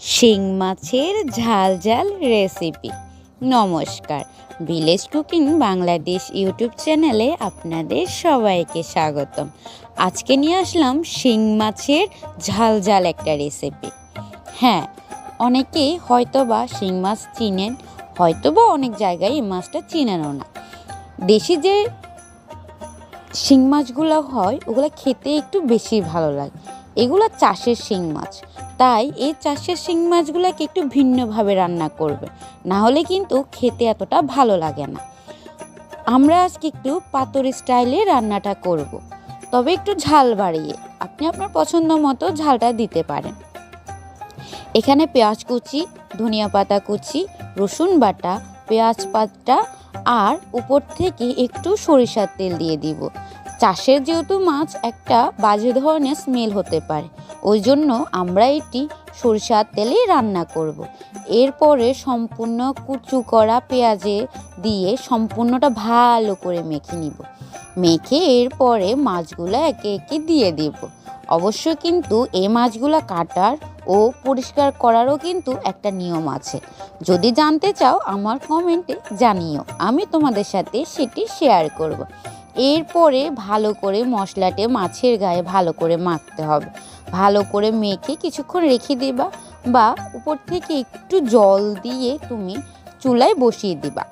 শিং মাছের ঝাল ঝাল রেসিপি নমস্কার। ভিলেজ কুকিং বাংলাদেশ ইউটিউব চ্যানেলে আপনাদের সবাইকে স্বাগতম। আজকে নিয়ে আসলাম শিং মাছের ঝাল ঝাল একটা রেসিপি হ্যাঁ অনেকেই হয়তো বা শিং মাছ চিনেন হয়তো বা অনেক জায়গায় এই মাছটা চিনেনও না। দেশি যে শিং মাছগুলো হয়, ওগুলো খেতে একটু বেশি ভালো লাগে। এগুলো চাষের শিং মাছ। তাই এই চাষের শিং মাছগুলোকে একটু ভিন্নভাবে রান্না করবে। না হলে কিন্তু খেতে এতটা ভালো লাগে না। আমরা আজকে একটু পাতর স্টাইলে রান্নাটা করব। তবে একটু ঝাল বাড়িয়ে, আপনি আপনার পছন্দ মতো ঝালটা দিতে পারেন। এখানে পেঁয়াজ কুচি, ধনিয়া পাতা কুচি, রসুন বাটা, পেঁয়াজ পাতা আর উপর থেকে একটু সরিষার তেল দিয়ে দিব। চাষের যেহেতু মাছ একটা বাজে ধরনের স্মেল হতে পারে ওই জন্য আমরা এটি সরিষার তেলেই রান্না করব। এরপরে সম্পূর্ণ কুচু করা পেঁয়াজে দিয়ে সম্পূর্ণটা ভালো করে মেখে নিব মেখে এরপরে মাছগুলো একে একে দিয়ে দেব অবশ্য কিন্তু এই মাছগুলো কাটার ও পরিষ্কার করারও কিন্তু একটা নিয়ম আছে যদি জানতে চাও, আমার কমেন্টে জানিও আমি তোমাদের সাথে সেটি শেয়ার করব। এরপরে ভালো করে মশলাটে মাছের গায়ে ভালো করে মাখতে হবে। ভালো করে মেখে কিছুক্ষণ রেখে দেবা বা উপর থেকে একটু জল দিয়ে তুমি চুলায় বসিয়ে দিবা।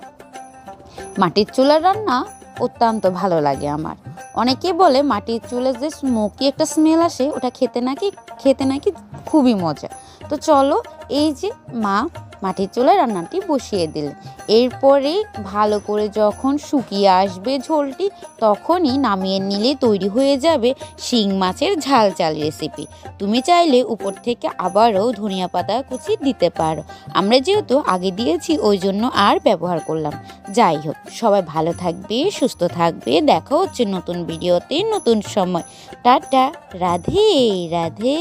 মাটির চুলার রান্না অত্যন্ত ভালো লাগে আমার। অনেকে বলে মাটির চুলে যে স্মোকি একটা স্মেল আসে, ওটা খেতে নাকি খেতে নাকি খুবই মজা। তো চলো এই যে মা মাটির চুলায় রান্নাটি বসিয়ে দিলেন। এরপরে ভালো করে যখন শুকিয়ে আসবে ঝোলটি, তখনই নামিয়ে নিলে তৈরি হয়ে যাবে শিং মাছের ঝাল চাল রেসিপি তুমি চাইলে উপর থেকে আবারও ধনিয়া পাতা কুচি দিতে পারো। আমরা যেহেতু আগে দিয়েছি, ওই জন্য আর ব্যবহার করলাম। যাই হোক, সবাই ভালো থাকবে, সুস্থ থাকবে। দেখা হচ্ছে নতুন ভিডিওতে, নতুন সময়। টাটা, রাধে রাধে।